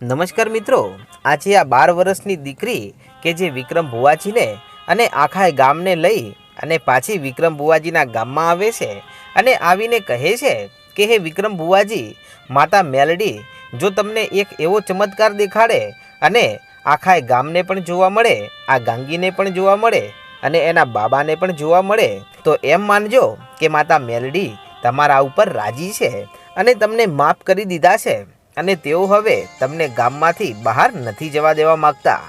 નમસ્કાર મિત્રો, આજે આ બાર વર્ષની દીકરી કે જે વિક્રમ ભુવાજીને અને આખા ગામને લઈ અને પાછી વિક્રમ ભુવાજીના ગામમાં આવે છે અને આવીને કહે છે કે, હે વિક્રમ ભુવાજી, માતા મેલડી, જો તમને એક એવો ચમત્કાર દેખાડે અને આખા ગામને પણ જોવા મળે, આ ગાંગીને પણ જોવા મળે અને એના બાબાને પણ જોવા મળે, તો એમ માનજો કે માતા મેલડી તમારા ઉપર રાજી છે અને તમને માફ કરી દીધા છે. અને તેઓ હવે તમને ગામમાંથી બહાર નથી જવા દેવા માગતા.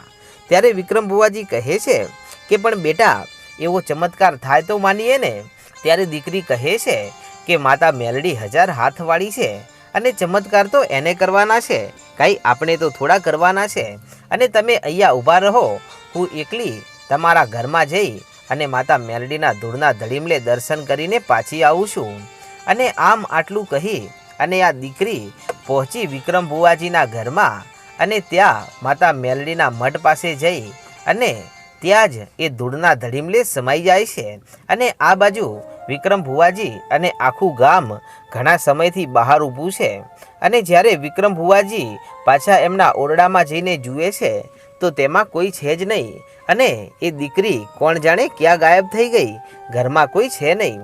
ત્યારે વિક્રમ બુવાજી કહે છે કે, પણ બેટા, એવો ચમત્કાર થાય તો માનીએ ને. ત્યારે દીકરી કહે છે કે, માતા મેલડી હજાર હાથવાળી છે અને ચમત્કાર તો એને કરવાના છે. કાંઈ આપણે તો થોડા કરવાના છે. અને તમે અહીંયા ઊભા રહો. હું એકલી તમારા ઘરમાં જઈ અને માતા મેલડીના ધૂળના ધડીમલે દર્શન કરીને પાછી આવું છું. અને આમ આટલું કહી અને આ દીકરી પહોંચી વિક્રમ બુવાજીના ઘરમાં અને ત્યાં માતા મેલડીના મઠ પાસે જઈ અને ત્યાં જ એ ધૂળના ધડીમલે સમાઈ જાય છે. અને આ બાજુ વિક્રમ ભુવાજી અને આખું ગામ ઘણા સમયથી બહાર ઊભું છે. અને જ્યારે વિક્રમ ભુવાજી પાછા એમના ઓરડામાં જઈને જુએ છે, તો તેમાં કોઈ છે જ નહીં. અને એ દીકરી કોણ જાણે ક્યાં ગાયબ થઈ ગઈ? ઘરમાં કોઈ છે નહીં.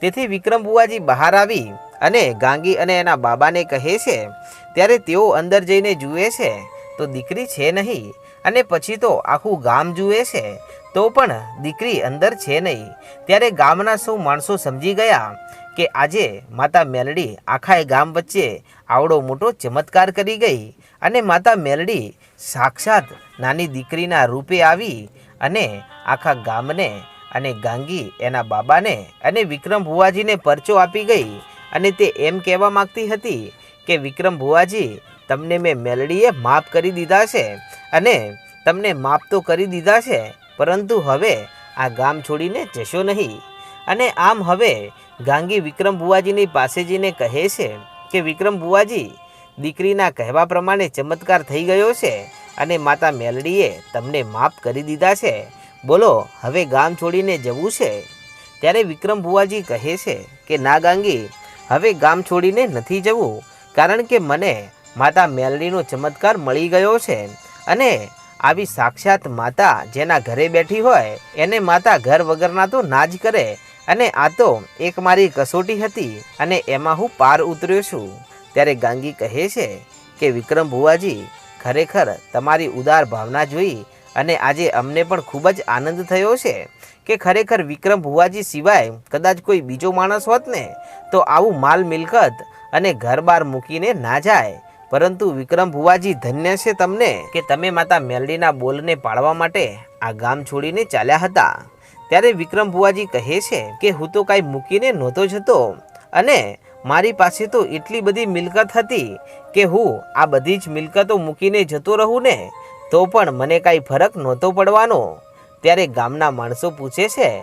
તેથી વિક્રમ ભુવાજી બહાર આવી અને ગાંગી અને એના બાબાને કહે છે, ત્યારે તેઓ અંદર જઈને જુએ છે, તો દીકરી છે નહીં, અને પછી તો આખું ગામ જુએ છે, તો પણ દીકરી અંદર છે નહીં. ત્યારે ગામના સૌ માણસો સમજી ગયા કે આજે માતા મેલડી આખા ગામ વચ્ચે આવડો મોટો ચમત્કાર કરી ગઈ અને માતા મેલડી સાક્ષાત નાની દીકરીના રૂપે આવી અને આખા ગામને અને ગાંગી એના બાબાને અને વિક્રમ ભુવાજીને પરચો આપી ગઈ અને તે એમ કહેવા માંગતી હતી કે, વિક્રમ ભુવાજી, તમને મેં મેલડીએ માફ કરી દીધા છે અને તમને માફ તો કરી દીધા છે, પરંતુ હવે આ ગામ છોડીને જશો નહીં. અને આમ હવે ગાંગી વિક્રમ ભુવાજીની પાસે જઈને કહે છે કે, વિક્રમ ભુવાજી, દીકરીના કહેવા પ્રમાણે ચમત્કાર થઈ ગયો છે અને માતા મેલડીએ તમને માફ કરી દીધા છે. બોલો, હવે ગામ છોડીને જવું છે? ત્યારે વિક્રમ ભુવાજી કહે છે કે, ના ગાંગી હવે ગામ છોડીને નથી જવું, કારણ કે મને માતા મેલડીનો ચમત્કાર મળી ગયો છે અને આવી સાક્ષાત માતા જેના ઘરે બેઠી હોય, એને માતા ઘર વગરના તો ના જ કરે અને આ તો એક મારી કસોટી હતી અને એમાં હું પાર ઉતર્યો છું. ત્યારે ગાંગી કહે છે કે, વિક્રમ ભુવાજી, ખરેખર તમારી ઉદાર ભાવના જોઈ અને આજે અમને પણ ખૂબ જ આનંદ થયો છે કે ખરેખર વિક્રમ ભુવાજી સિવાય કદાચ કોઈ બીજો માણસ હોત ને, તો આવું માલ મિલકત અને ઘર બહાર મૂકીને ના જાય. પરંતુ વિક્રમ ભુવાજી ધન્ય છે તમને કે તમે માતા મેલડીના બોલને પાળવા માટે આ ગામ છોડીને ચાલ્યા હતા. ત્યારે વિક્રમ ભુવાજી કહે છે કે હું તો કાંઈ મૂકીને નહોતો જતો અને મારી પાસે તો એટલી બધી મિલકત હતી કે હું આ બધી જ મિલકતો મૂકીને જતો રહું ને તો પણ મને કાંઈ ફરક નહોતો પડવાનો. ત્યારે ગામના માણસો પૂછે છે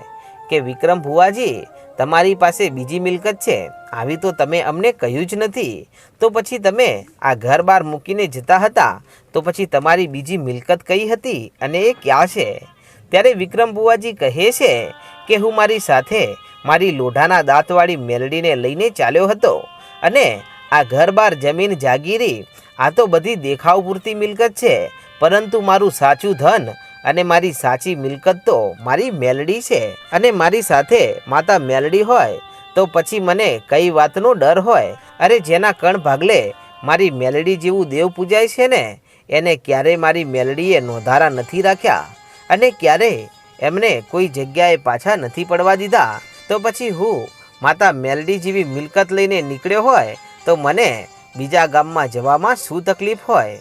કે, વિક્રમ ભુવાજી, તમારી પાસે બીજી મિલકત છે. આવી તો તમે અમને કહ્યું જ નથી. તો પછી તમે આ ઘર બાર મૂકીને જતા હતા. તો પછી તમારી બીજી મિલકત કઈ હતી અને એ ક્યાં છે? ત્યારે વિક્રમ બુવાજી કહે છે કે, હું મારી સાથે મારી લોઢાના દાંતવાળી મેલડીને લઈને ચાલ્યો હતો અને આ ઘર બાર જમીન જાગીરી. આ તો બધી દેખાવ પૂરતી મિલકત છે. પરંતુ મારું સાચું ધન અને મારી સાચી મિલકત તો મારી મેલડી છે અને મારી સાથે માતા મેલડી હોય તો પછી મને કઈ વાતનો ડર હોય? અરે, જેના કણ ભાગલે મારી મેલડી જેવું દેવ પૂજાય છે ને, એને ક્યારેય મારી મેલડીએ નોંધારા નથી રાખ્યા? અને ક્યારેય એમને કોઈ જગ્યાએ પાછા નથી પડવા દીધા? તો પછી હું માતા મેલડી જેવી મિલકત લઈને નીકળ્યો હોય તો મને બીજા ગામમાં જવામાં શું તકલીફ હોય?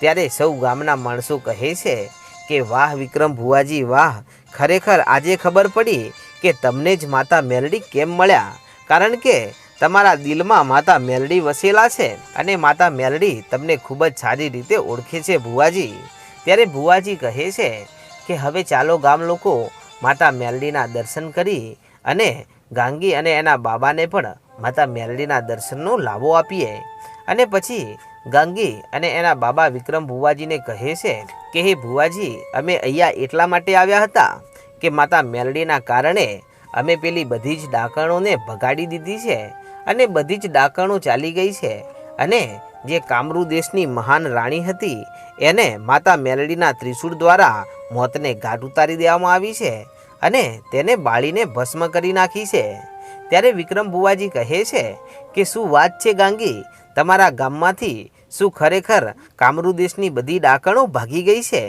ત્યારે સૌ ગામના માણસો કહે છે કે, વાહ વિક્રમ ભુવાજી, વાહ! ખરેખર આજે ખબર પડી કે તમને જ માતા મેલડી કેમ મળ્યા? કારણ કે તમારા દિલમાં માતા મેલડી વસેલા છે અને માતા મેલડી તમને ખૂબ જ સારી રીતે ઓળખે છે ભુવાજી. ત્યારે ભુવાજી કહે છે કે, હવે ચાલો ગામ લોકો માતા મેલડીના દર્શન કરી અને ગાંગી અને એના બાબાને પણ માતા મેલડીના દર્શનનો લાભો આપીએ. અને પછી ગાંગી અને એના બાબા વિક્રમ ભુવાજીને કહે છે કે, હે ભુવાજી, અમે અહીંયા એટલા માટે આવ્યા હતા કે માતા મેલડીના કારણે અમે પેલી બધી જ ડાકણોને ભગાડી દીધી છે અને બધી જ ડાકણો ચાલી ગઈ છે અને જે કામરૂ દેશની મહાન રાણી હતી, એને માતા મેલડીના ત્રિશૂળ દ્વારા મોતને ઘાટ ઉતારી દેવામાં આવી છે અને તેને બાળીને ભસ્મ કરી નાખી છે. ત્યારે વિક્રમ બુવાજી કહે છે કે, શું વાત છે ગાંગી? તમારા ગામમાંથી શું ખરેખર કામરૂ દેશની બધી ડાકણો ભાગી ગઈ છે?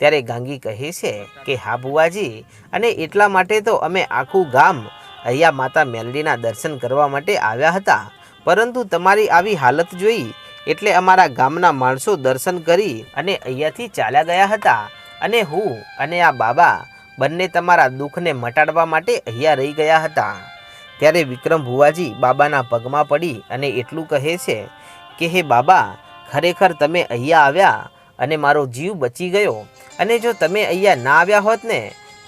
ત્યારે ગાંગી કહે છે કે, હા બુવાજી અને એટલા માટે તો અમે આખું ગામ અહીંયા માતા મેલડીના દર્શન કરવા માટે આવ્યા હતા. પરંતુ તમારી આવી હાલત જોઈ એટલે અમારા ગામના માણસો દર્શન કરી અને અહીંયાથી ચાલ્યા ગયા હતા. અને હું અને આ બાબા બંને તમારા દુઃખને મટાડવા માટે અહીંયા રહી ગયા હતા. ત્યારે વિક્રમ ભુવાજી બાબાના પગમાં પડી અને એટલું કહે છે કે, હે બાબા ખરેખર તમે અહીંયા આવ્યા અને મારો જીવ બચી ગયો. અને જો તમે અહીંયા ના આવ્યા હોત ને,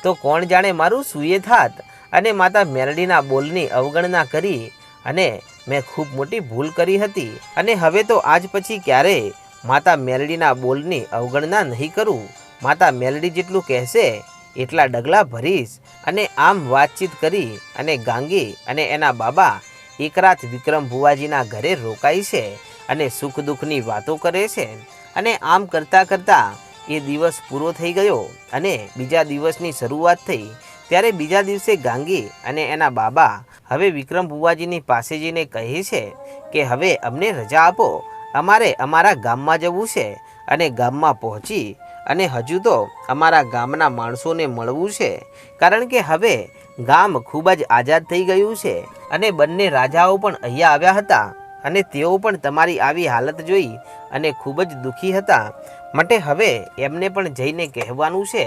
તો કોણ જાણે મારું સૂએ થાત? અને માતા મેરડીના બોલની અવગણના કરી અને મેં ખૂબ મોટી ભૂલ કરી હતી. અને હવે તો આજ પછી ક્યારેય માતા મેલડીના બોલની અવગણના નહીં કરું? માતા મેલડી જેટલું કહેશે, એટલા ડગલા ભરીશ અને આમ વાતચીત કરી અને ગાંગી અને એના બાબા એકરાત વિક્રમ ભુવાજીના ઘરે રોકાય છે. અને સુખ દુઃખની વાતો કરે છે. અને આમ કરતાં કરતાં એ દિવસ પૂરો થઈ ગયો અને બીજા દિવસની શરૂઆત થઈ. ત્યારે બીજા દિવસે ગાંગી અને એના બાબા હવે વિક્રમ બુવાજીની પાસે જઈને કહે છે કે, હવે અમને રજા આપો. અમારે અમારા ગામમાં જવું છે અને ગામમાં પહોંચી અને હજુ તો અમારા ગામના માણસોને મળવું છે. કારણ કે હવે ગામ ખૂબ જ આઝાદ થઈ ગયું છે અને બંને રાજાઓ પણ અહીંયા આવ્યા હતા. અને તેઓ પણ તમારી આવી હાલત જોઈ અને ખૂબ જ દુઃખી હતા. માટે હવે એમને પણ જઈને કહેવાનું છે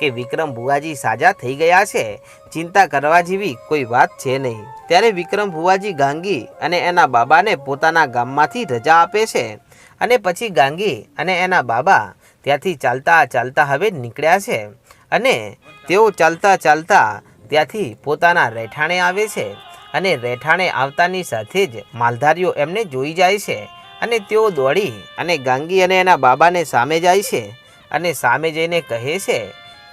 કે વિક્રમ ભુવાજી સાજા થઈ ગયા છે. ચિંતા કરવા જેવી કોઈ વાત છે નહીં. ત્યારે વિક્રમ ભુવાજી ગાંગી અને એના બાબાને પોતાના ગામમાંથી રજા આપે છે અને પછી ગાંગી અને એના બાબા ત્યાંથી ચાલતા ચાલતા હવે નીકળ્યા છે અને તેઓ ચાલતા ચાલતા ત્યાંથી પોતાના રહેઠાણે આવે છે. અને રહેઠાણે આવતાની સાથે જ માલધારીઓ એમને જોઈ જાય છે અને તેઓ દોડી અને ગાંગી અને એના બાબાને સામે જાય છે અને સામે જઈને કહે છે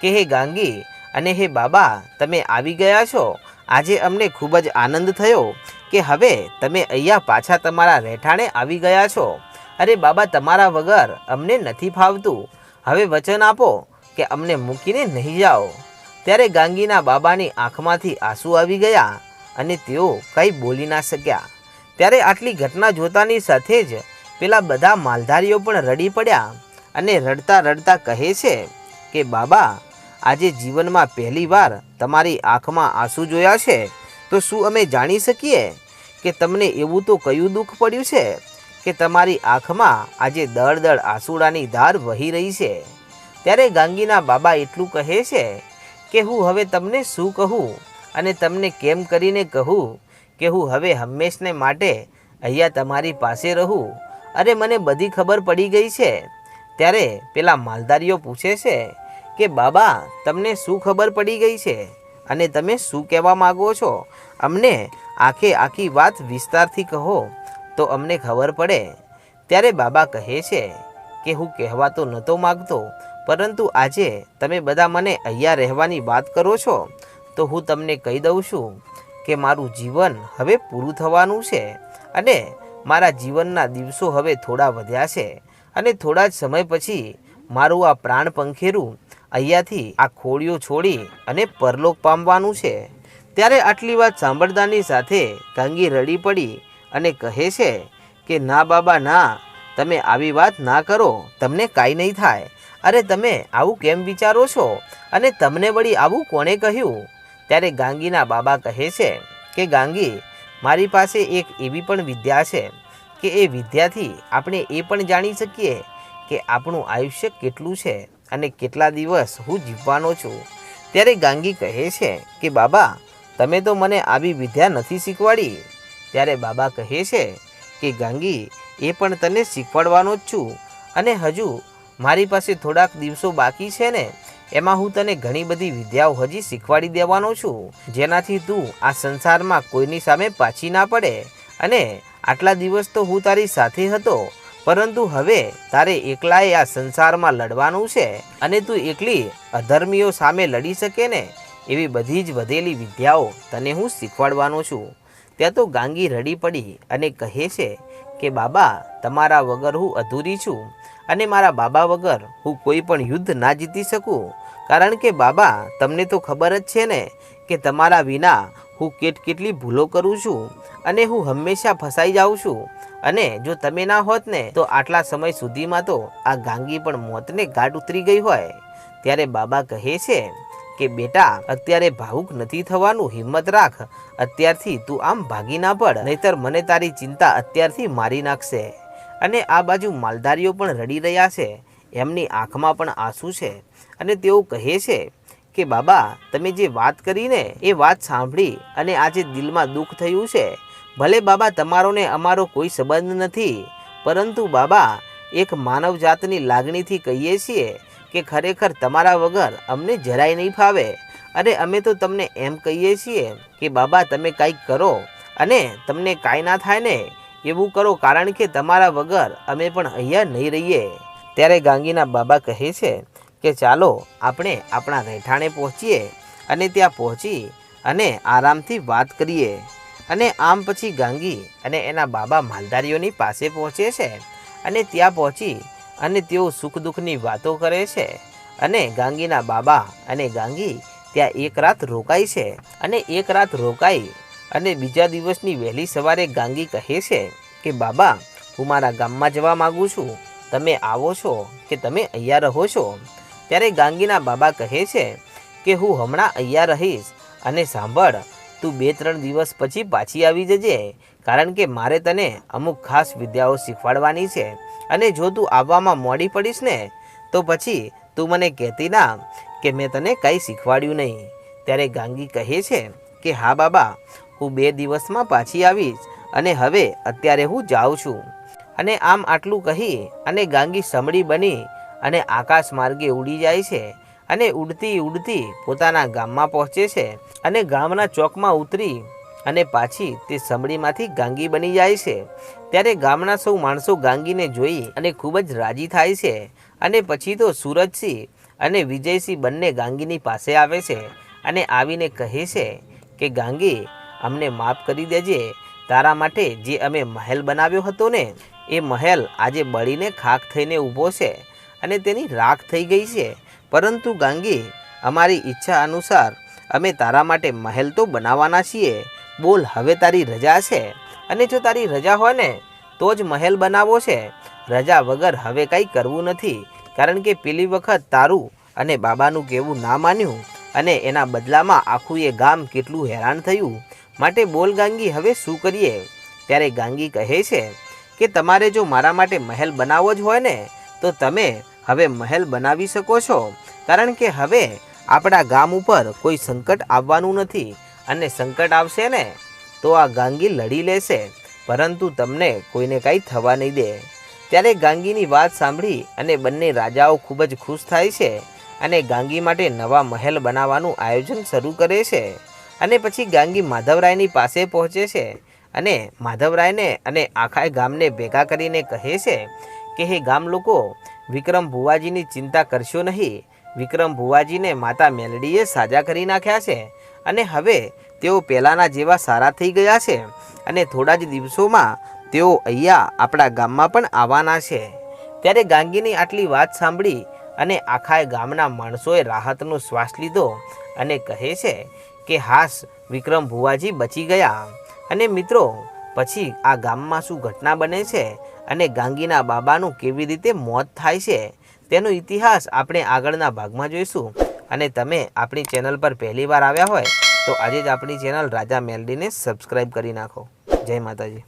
કે, હે ગાંગી અને હે બાબા, તમે આવી ગયા છો? આજે અમને ખૂબ જ આનંદ થયો કે હવે તમે અહીંયા પાછા તમારા રહેઠાણે આવી ગયા છો. અરે બાબા, તમારા વગર અમને નથી ફાવતું. હવે વચન આપો કે અમને મૂકીને નહીં જાઓ. ત્યારે ગાંગીના બાબાની આંખમાંથી આંસુ આવી ગયા અને તેઓ કંઈ બોલી ના શક્યા. ત્યારે આટલી ઘટના જોતાની સાથે જ પેલા બધા માલધારીઓ પણ રડી પડ્યા અને રડતા રડતા કહે છે કે, બાબા, આજે જીવનમાં પહેલીવાર તમારી આંખમાં આંસુ જોયા છે. તો શું અમે જાણી શકીએ કે તમને એવું તો કયું દુઃખ પડ્યું છે કે તમારી આંખમાં આજે દળ દળ આંસુડાની ધાર વહી રહી છે? ત્યારે ગાંગીના બાબા એટલું કહે છે કે, હું હવે તમને શું કહું? અને તમને કેમ કરીને કહું કે હું હવે હંમેશને માટે અહીંયા તમારી પાસે રહું? અરે, મને બધી ખબર પડી ગઈ છે. ત્યારે પેલા માલધારીઓ પૂછે છે કે, બાબા, તમને શું ખબર પડી ગઈ છે? અને તમે શું કહેવા માગો છો? અમને આખે આખી વાત વિસ્તારથી કહો, તો અમને ખબર પડે. ત્યારે બાબા કહે છે કે, હું કહેવા તો નહોતો માગતો, પરંતુ આજે તમે બધા મને અહીંયા રહેવાની વાત કરો છો. તો હું તમને કહી દઉં છું કે મારું જીવન હવે પૂરું થવાનું છે અને મારા જીવનના દિવસો હવે થોડા વધ્યા છે અને થોડા જ સમય પછી મારું આ પ્રાણ પંખેરું અહીંયાથી આ ખોળીઓ છોડી અને પરલોક પામવાનું છે. ત્યારે આટલી વાત સાંભળતાની સાથે ગાંગી રડી પડી અને કહે છે કે, ના બાબા, ના, તમે આવી વાત ના કરો, તમને કાંઈ નહીં થાય. અરે, તમે આવું કેમ વિચારો છો? અને તમને વળી આવું કોણે કહ્યું? ત્યારે ગાંગીના બાબા કહે છે કે, ગાંગી, મારી પાસે એક એવી પણ વિદ્યા છે કે એ વિદ્યાથી આપણે એ પણ જાણી શકીએ કે આપણું આયુષ્ય કેટલું છે અને કેટલા દિવસ હું જીવવાનો છું. ત્યારે ગાંગી કહે છે કે, બાબા, તમે તો મને આવી વિદ્યા નથી શીખવાડી. ત્યારે બાબા કહે છે કે, ગાંગી, એ પણ તને શીખવાડવાનો જ છું અને હજુ મારી પાસે થોડાક દિવસો બાકી છે ને એમાં હું તને ઘણી બધી વિદ્યાઓ હજી શીખવાડી દેવાનો છું. જેનાથી તું આ સંસારમાં કોઈની સામે પાછી ના પડે અને આટલા દિવસ તો હું તારી સાથે હતો, પરંતુ હવે તારે એકલાએ આ સંસારમાં લડવાનું છે અને તું એકલી અધર્મીઓ સામે લડી શકે ને, એવી બધી જ વધેલી વિદ્યાઓ તને હું શીખવાડવાનો છું. ત્યાં તો ગાંગી રડી પડી અને કહે છે કે, બાબા, તમારા વગર હું અધૂરી છું. અને મારા બાબા વગર હું કોઈ પણ યુદ્ધ ના જીતી શકું? કારણ કે બાબા, તમને તો ખબર જ છે ને કે તમારા વિના હું કેટ કેટલી ભૂલો કરું છું અને હું હંમેશા ફસાઈ જાઉં છું. અને જો તમે ના હોત ને, તો આટલા સમય સુધીમાં તો આ ગાંગી પણ મોતને ગાઢ ઉતરી ગઈ હોય. ત્યારે બાબા કહે છે કે, બેટા, અત્યારે ભાવુક નથી થવાનું, હિંમત રાખ. અત્યારથી તું આમ ભાગી ના પડ, નહીતર મને તારી ચિંતા અત્યારથી મારી નાખશે. અને આ બાજુ માલધારીઓ પણ રડી રહ્યા છે. એમની આંખમાં પણ આંસુ છે અને તેઓ કહે છે કે, બાબા, તમે જે વાત કરીને એ વાત સાંભળી અને આજે દિલમાં દુઃખ થયું છે. ભલે બાબા તમારો ને અમારો કોઈ સંબંધ નથી, પરંતુ બાબા, એક માનવ જાતની લાગણીથી કહીએ છીએ કે ખરેખર તમારા વગર અમને જરાય નહીં ફાવે. અને અમે તો તમને એમ કહીએ છીએ કે, બાબા, તમે કંઈક કરો અને તમને કાંઈ ના થાય ને એવું કરો કારણ કે તમારા વગર અમે પણ અહીંયા નહીં રહીએ. ત્યારે ગાંગીના બાબા કહે છે કે ચાલો આપણે આપણા રહેઠાણે પહોંચીએ અને ત્યાં પહોંચી અને આરામથી વાત કરીએ. અને આમ પછી ગાંગી અને એના બાબા માલધારીઓની પાસે પહોંચે છે અને ત્યાં પહોંચી અને તેઓ સુખ દુઃખની વાતો કરે છે. અને ગાંગીના બાબા અને ગાંગી ત્યાં એક રાત રોકાય છે અને એક રાત રોકાઈ અને બીજા દિવસની વહેલી સવારે ગાંગી કહે છે કે, બાબા, હું મારા ગામમાં જવા માગું છું. તમે આવો છો કે તમે અહીંયા રહો છો? ત્યારે ગાંગીના બાબા કહે છે કે, હું હમણાં અહીંયા રહીશ અને સાંભળ, તું બે ત્રણ દિવસ પછી પાછી આવી જજે, કારણ કે મારે તને અમુક ખાસ વિદ્યાઓ શીખવાડવાની છે. અને જો તું આવવામાં મોડી પડીશ ને, તો પછી તું મને કહેતી ના કે, મેં તને કંઈ શીખવાડ્યું નહીં. ત્યારે ગાંગી કહે છે કે, હા બાબા હું બે દિવસમાં પાછી આવીશ અને હવે અત્યારે હું જાઉં છું. અને આમ આટલું કહી અને ગાંગી સમડી બની અને આકાશ માર્ગે ઉડી જાય છે અને ઉડતી ઉડતી પોતાના ગામમાં પહોંચે છે અને ગામના ચોકમાં ઉતરી અને પાછી તે સમડીમાંથી ગાંગી બની જાય છે. ત્યારે ગામના સૌ માણસો ગાંગીને જોઈ અને ખૂબ જ રાજી થાય છે અને પછી તો સુરજસિંહ અને વિજયસિંહ બંને ગાંગીની પાસે આવે છે અને આવીને કહે છે કે ગાંગી અમને માફ કરી દેજે. તારા માટે જે અમે મહેલ બનાવ્યો હતો ને, એ મહેલ આજે બળીને ખાખ થઈને ઊભો છે અને તેની રાખ થઈ ગઈ છે. પરંતુ ગાંગી, અમારી ઈચ્છા અનુસાર અમે તારા માટે મહેલ તો બનાવવાના છીએ. બોલ, હવે તારી રજા છે? અને જો તારી રજા હોય ને, તો જ મહેલ બનાવવો છે. રજા વગર હવે કંઈ કરવું નથી. કારણ કે પેલી વખત તારું અને બાબાનું કહેવું ના માન્યું. અને એના બદલામાં આખું એ ગામ કેટલું હેરાન થયું? માટે બોલ ગાંગી, હવે શું કરીએ? ત્યારે ગાંગી કહે છે કે, તમારે જો મારા માટે મહેલ બનાવવો જ હોય ને, તો તમે હવે મહેલ બનાવી શકો છો. કારણ કે હવે આપણા ગામ ઉપર કોઈ સંકટ આવવાનું નથી. અને સંકટ આવશે ને, તો આ ગાંગી લડી લેશે. પરંતુ તમને કોઈને કાંઈ થવા નહીં દે. ત્યારે ગાંગીની વાત સાંભળી અને બંને રાજાઓ ખૂબ જ ખુશ થાય છે. અને ગાંગી માટે નવા મહેલ બનાવવાનું આયોજન શરૂ કરે છે. અને પછી ગાંગી માધવરાયની પાસે પહોંચે છે અને માધવરાયને અને આખા ગામને ભેગા કરીને કહે છે કે, હે ગામ લોકો, વિક્રમ ભુવાજીની ચિંતા કરશો નહીં. વિક્રમ ભુવાજીને માતા મેલડીએ સાજા કરી નાખ્યા છે અને હવે તેઓ પહેલાંના જેવા સારા થઈ ગયા છે અને થોડા જ દિવસોમાં તેઓ અહીંયા આપણા ગામમાં પણ આવવાના છે. ત્યારે ગાંગીની આટલી વાત સાંભળી અને આખા ગામના માણસોએ રાહતનો શ્વાસ લીધો અને કહે છે કે, હાસ, વિક્રમ ભુવાજી બચી ગયા. અને મિત્રો, પછી આ ગામમાં શું ઘટના બને છે અને ગાંગીના બાબાનું કેવી રીતે મોત થાય છે, તેનો ઇતિહાસ આપણે આગળના ભાગમાં જોઈશું. અને તમે આપણી ચેનલ પર પહેલી વાર આવ્યા હોય, તો આજે જ આપણી ચેનલ રાજા મેલડીને સબસ્ક્રાઈબ કરી નાખો. જય માતાજી.